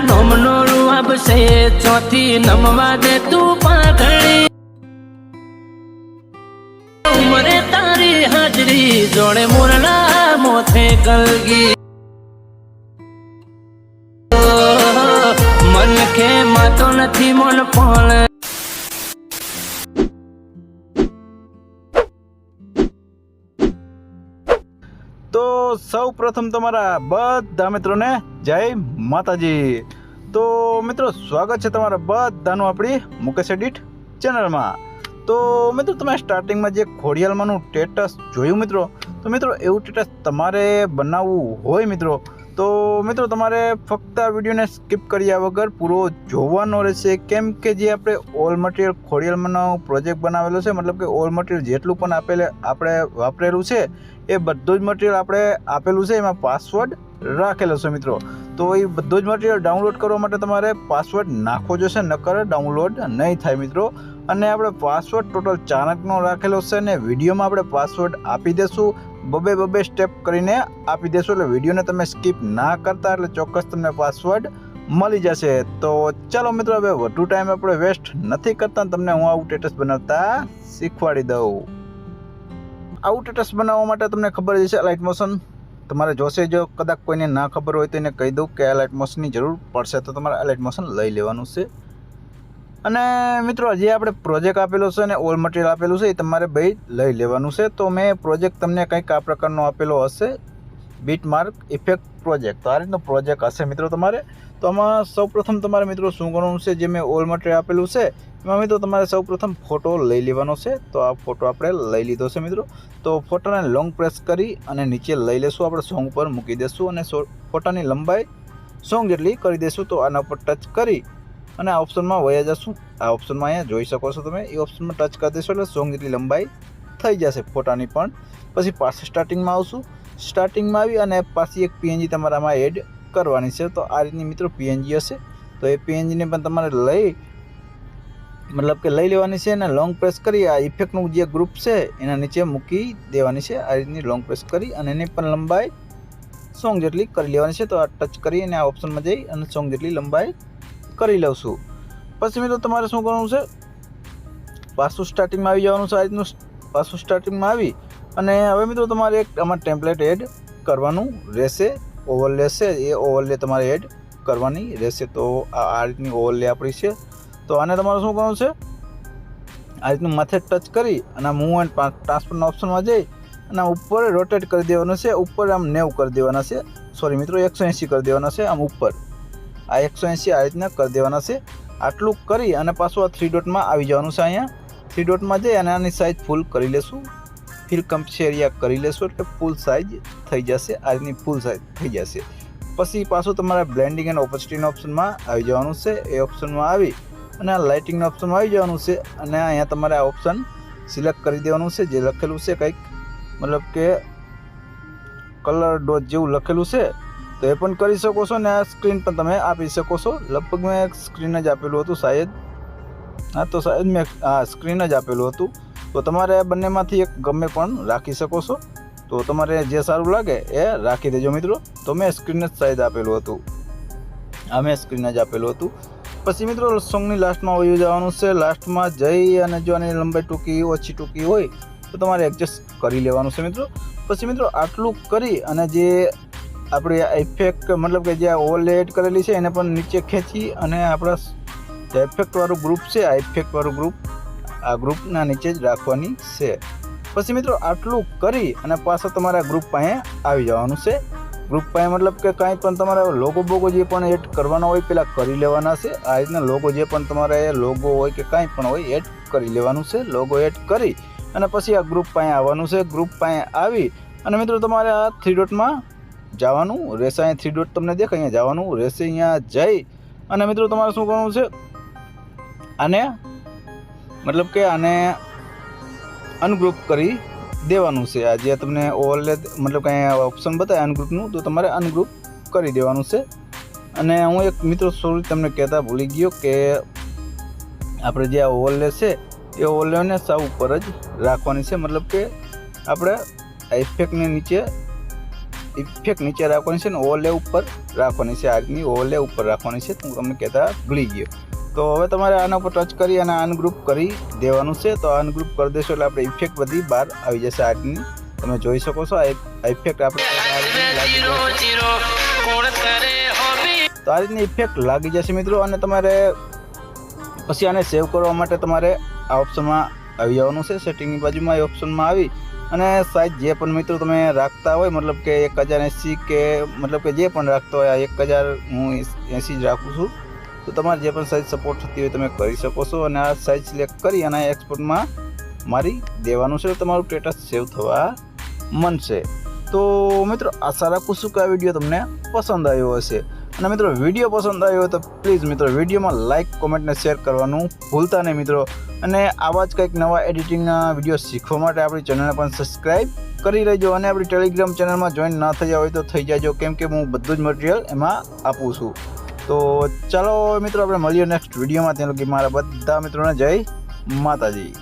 ગામનો રૂઆબ છે ચોથી નમવા દે તું પાઘડી ઉમરે તારી હાજરી જોડે મોરલા મોથે કલગી મન કે માતો નથી મન પણ તો સૌ પ્રથમ તમારા બધા મિત્રોને જય માતાજી. તો મિત્રો, સ્વાગત છે તમારા બધાનું આપણી મુકેશ એડિટ ચેનલમાં. તો મિત્રો, તમે સ્ટાર્ટિંગમાં જે ખોડિયાલમાંનું ટેટસ જોયું મિત્રો, તો મિત્રો, એવું ટેટસ તમારે બનાવવું હોય મિત્રો તો મિત્રો, તમારે ફક્ત આ વિડીયોને સ્કીપ કર્યા વગર પૂરો જોવાનો રહેશે. કેમ કે જે આપણે ઓલ મટીરિયલ ખોડિયલમાંનો પ્રોજેક્ટ બનાવેલો છે, મતલબ કે ઓલ મટીરિયલ જેટલું પણ આપેલે, આપણે વાપરેલું છે, એ બધું જ મટીરિયલ આપણે આપેલું છે. એમાં પાસવર્ડ રાખેલો છે મિત્રો. તો એ બધું જ મટીરિયલ ડાઉનલોડ કરવા માટે તમારે પાસવર્ડ નાખવો જોશે, નકર ડાઉનલોડ નહીં થાય મિત્રો. અને આપણે પાસવર્ડ ટોટલ ચાણકનો રાખેલો છે અને વિડીયોમાં આપણે પાસવર્ડ આપી દેશું. બબે બબે સ્ટેપ કરીને આપી દેશો એટલે વિડીયોને તમે સ્કીપ ના કરતા એટલે ચોક્કસ તમને પાસવર્ડ મળી જશે. તો ચાલો મિત્રો, હવે વધુ ટાઈમ આપણે વેસ્ટ નથી કરતા તમને હું આવું સ્ટેટસ બનાવતા શીખવાડી દઉં. આવું સ્ટેટસ બનાવવા માટે તમને ખબર જ છે લાઇટ મોશન તમારે જોશે જો કદાચ કોઈને ના ખબર હોય તો એને કહી દઉં કે આ લાઇટ મોશનની જરૂર પડશે, તો તમારે આ લાઇટ મોશન લઈ લેવાનું છે. અને મિત્રો, જે આપણે પ્રોજેક્ટ આપેલો છે અને ઓલ મટીરિયલ આપેલું છે, એ તમારે ભાઈ લઈ લેવાનું છે. તો મેં પ્રોજેક્ટ તમને કંઈક આ પ્રકારનો આપેલો હશે. બીટ માર્ક ઇફેક્ટ પ્રોજેક્ટ તો આ રીતનો પ્રોજેક્ટ હશે મિત્રો તમારે. તો આમાં સૌપ્રથમ તમારે મિત્રો શું કરવાનું છે? જે મેં ઓલ મટીરિયલ આપેલું છે, એમાં મિત્રો તમારે સૌપ્રથમ ફોટો લઈ લેવાનો છે. તો આ ફોટો આપણે લઈ લીધો છે મિત્રો. તો ફોટાને લોંગ પ્રેસ કરી અને નીચે લઈ લેશું. આપણે સોંગ પર મૂકી દઈશું અને ફોટાની લંબાઈ સોંગ જેટલી કરી દઈશું તો આના ઉપર ટચ કરી અને આ ઓપ્શનમાં વયા જશું. આ ઓપ્શનમાં અહીંયા જોઈ શકો છો તમે. એ ઓપ્શનમાં ટચ કરી દેશો એટલે સોંગ જેટલી લંબાઈ થઈ જશે ફોટાની પણ. પછી પાછી સ્ટાર્ટિંગમાં આવશું. સ્ટાર્ટિંગમાં આવી અને પાછી એક પીએનજી તમારામાં એડ કરવાની છે. તો આ રીતની મિત્રો પીએનજી હશે. તો એ પીએનજીને પણ તમારે લઈ, મતલબ કે લઈ લેવાની છે અને લોંગ પ્રેસ કરી આ ઇફેક્ટનું જે ગ્રુપ છે એના નીચે મૂકી દેવાની છે. આ રીતની લોંગ પ્રેસ કરી અને એની પણ લંબાઈ સોંગ જેટલી કરી લેવાની છે. તો આ ટચ કરી અને આ ઓપ્શનમાં જઈ અને સોંગ જેટલી લંબાઈ કરી લઉં છું. પછી મિત્રો તમારે શું કરવાનું છે? પાછું સ્ટાર્ટિંગમાં આવી જવાનું છે આ રીતનું. પાછું સ્ટાર્ટિંગમાં આવી અને હવે મિત્રો તમારે એક આમાં ટેમ્પલેટ એડ કરવાનું રહેશે ઓવરલે છે, એ ઓવરલે તમારે એડ કરવાની રહેશે. તો આ રીતની ઓવરલે આપણી છે. તો આને તમારે શું કરવાનું છે? આ રીતનું માથે ટચ કરી અને મૂવ એન્ડ ટ્રાન્સફરના ઓપ્શનમાં જઈ અને ઉપર રોટેટ કરી દેવાનું છે. ઉપર આમ નેવ કરી દેવાના છે. સોરી મિત્રો, એકસો એંસી કરી દેવાના છે આમ ઉપર. આ એકસો એંસી આ રીતના કરી દેવાના છે. આટલું કરી અને પાછું આ થ્રી ડોટમાં આવી જવાનું છે અહીંયા. થ્રી ડોટમાં જઈ અને આની સાઇઝ ફૂલ કરી લેશું. ફિલ કમ્પ એરિયા કરી લેશું એટલે ફૂલ સાઇઝ થઈ જશે. આ રીતની ફૂલ સાઇઝ થઈ જશે. પછી પાછું તમારે બ્લેન્ડિંગ એન્ડ ઓપોઝિટીના ઓપ્શનમાં આવી જવાનું છે. એ ઓપ્શનમાં આવી અને આ લાઇટિંગના ઓપ્શનમાં આવી જવાનું છે. અને અહીંયા તમારે આ ઓપ્શન સિલેક્ટ કરી દેવાનું છે. જે લખેલું છે કંઈક. મતલબ કે કલર ડોટ જેવું લખેલું છે. તો એ પણ કરી શકો છો ને આ સ્ક્રીન પણ તમે આપી શકો છો. લગભગ મેં એક સ્ક્રીન જ આપેલું હતું શાયદ. હા, તો શાયદ મેં હા સ્ક્રીન જ આપેલું હતું. તો તમારે બંનેમાંથી એક ગમે પણ રાખી શકો છો. તો તમારે જે સારું લાગે એ રાખી દેજો મિત્રો. તો મેં સ્ક્રીન જ શાયદ આપેલું હતું. આ મેં સ્ક્રીન જ આપેલું હતું. પછી મિત્રો સોંગની લાસ્ટમાં વયું જવાનું છે. લાસ્ટમાં જઈ અને જો આની લંબાઈ ટૂંકી, ઓછી ટૂંકી હોય, તો તમારે એડજસ્ટ કરી લેવાનું છે મિત્રો. પછી મિત્રો, આટલું કરી અને જે આપણી આ ઇફેક્ટ મતલબ કે જે ઓવરલે એડ કરેલી છે એને પણ નીચે ખેંચી અને આપણા જે ઇફેક્ટવાળું ગ્રુપ છે, આ ઇફેક્ટવાળું ગ્રુપ આ ગ્રુપના નીચે જ રાખવાની છે. પછી મિત્રો આટલું કરી અને પાછા તમારા ગ્રુપ પાસે આવી જવાનું છે. ગ્રુપ પાસે મતલબ કે કાંઈ પણ તમારે લોગો બોગો જે પણ એડ કરવાના હોય પહેલાં કરી લેવાના છે. આ રીતના લોગો જે પણ તમારે લોગો હોય કે કાંઈ પણ હોય એડ કરી લેવાનું છે. લોગો એડ કરી અને પછી આ ગ્રુપ પાસે આવવાનું છે. ગ્રુપ પાસે આવી અને મિત્રો તમારે આ થ્રી ડોટમાં જવાનું રહેશે અહીંયા થ્રી ડોટ તમને દેખાય, અહીંયા જવાનું રહેશે અહીંયા જઈ. અને મિત્રો, તમારે શું કરવાનું છે? આને, મતલબ કે આને અનગ્રુપ કરી દેવાનું છે. આ જે તમને ઓવરલે, મતલબ કે અહીંયા ઓપ્શન બતાવે અનગ્રુપનું તો તમારે અનગ્રુપ કરી દેવાનું છે. અને હું એક મિત્રો સોરી તમને કહેતા ભૂલી ગયો કે આપણે જે આ ઓવરલે છે, એ ઓવરલેને સાવ ઉપર જ રાખવાની છે. મતલબ કે આપણે આ ઇફેક્ટને નીચે ઇફેક્ટ નીચે રાખવાની છે ને ઓલે ઉપર રાખવાની છે આગની, ઓલે ઉપર રાખવાની છે. હું તમને કહેતા ભૂલી ગયો. તો હવે તમારે આના ઉપર ટચ કરી અને અનગ્રુપ કરી દેવાનું છે. તો અનગ્રુપ કરી દેશો એટલે આપણે ઇફેક્ટ બધી બહાર આવી જશે આગની. તમે જોઈ શકો છો આ ઇફેક્ટ આપણે તો આ રીતની ઇફેક્ટ લાગી જશે મિત્રો અને તમારે પછી આને સેવ કરવા માટે તમારે આ ઓપ્શનમાં આવી જવાનું છે. સેટિંગની બાજુમાં એ ઓપ્શનમાં આવી અને સાઈઝ જે પણ મિત્રો તમે રાખતા હોય, મતલબ કે એક હજાર એંસી કે મતલબ કે જે પણ રાખતા હોય, આ એક હજાર હું એંસી જ રાખું છું. તો તમારે જે પણ સાઈઝ સપોર્ટ થતી હોય, તમે કરી શકો છો. અને આ સાઈઝ સિલેક્ટ કરી અને એક્સપોર્ટમાં મારી દેવાનું છે. તમારું સ્ટેટસ સેવ થવા મનશે. તો મિત્રો, આશા રાખું છું કે આ વીડિયો તમને પસંદ આવ્યો હશે. અને મિત્રો, વીડિયો પસંદ આવ્યો હોય તો પ્લીઝ મિત્રો, વિડીયોમાં લાઇક કોમેન્ટને શેર કરવાનું ભૂલતા નહીં મિત્રો. અને આવા જ કંઈક નવા એડિટિંગના વીડિયો શીખવા માટે આપણી ચેનલને પણ સબસ્ક્રાઈબ કરી લેજો અને આપણી ટેલિગ્રામ ચેનલમાં જોઈન ના થયા હોય તો થઈ જાજો, કેમ કે હું બધું જ મટીરિયલ એમાં આપું છું. તો ચાલો મિત્રો, આપણે મળીએ નેક્સ્ટ વિડીયોમાં. ત્યાં લગી મારા બધા મિત્રોને જય માતાજી.